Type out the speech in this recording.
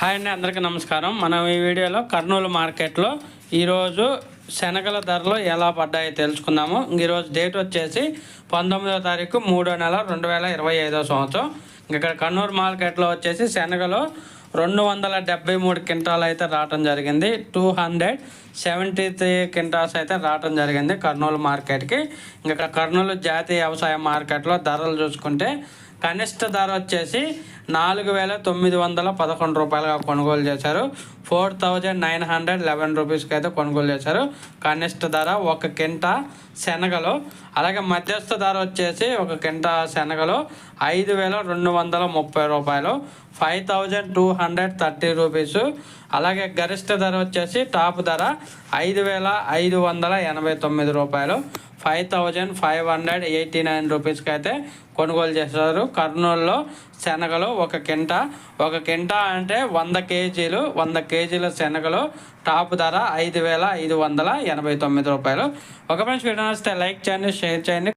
Hi అండి అందరికీ నమస్కారం. మనం ఈ వీడియోలో కర్నూలు మార్కెట్లో ఈరోజు శనగల ధరలు ఎలా పడ్డాయో తెలుసుకుందాము. ఈరోజు డేట్ వచ్చేసి పంతొమ్మిదో తారీఖు మూడో నెల రెండు వేల ఇరవై ఐదో సంవత్సరం. ఇక్కడ కర్నూలు మార్కెట్లో వచ్చేసి శనగలు రెండు వందల డెబ్బై మూడు క్వింటాలు అయితే రావటం జరిగింది. Two hundred seventy three quintals అయితే రావటం జరిగింది కర్నూలు మార్కెట్కి. ఇంకా కర్నూలు జాతీయ వ్యవసాయ మార్కెట్లో ధరలు చూసుకుంటే కనిష్ట ధర వచ్చేసి నాలుగు వేల తొమ్మిది వందల పదకొండు రూపాయలుగా కొనుగోలు చేశారు. Four thousand nine hundred eleven రూపీస్కి అయితే కొనుగోలు చేశారు. కనిష్ట ధర ఒక కింట శనగలు అలాగే మధ్యస్థ ధర వచ్చేసి ఒక కింట శనగలు ఐదు వేల రెండు వందల ముప్పై రూపాయలు five thousand two hundred thirty rupees. అలాగే గరిష్ట ధర వచ్చేసి టాప్ ధర ఐదు వేల ఐదు వందల ఎనభై తొమ్మిది రూపాయలు. Five thousand five hundred eighty nine రూపీస్కి అయితే కొనుగోలు చేస్తారు కర్నూలులో శనగలు ఒక కింట. ఒక కింట అంటే వంద కేజీలు వంద కేజీల శనగలు. టాప్ ధర ఐదు వేల ఐదు వందల ఎనభై తొమ్మిది రూపాయలు. ఒక మనిషి వీడియో నచ్చితే లైక్ చేయండి షేర్ చేయండి.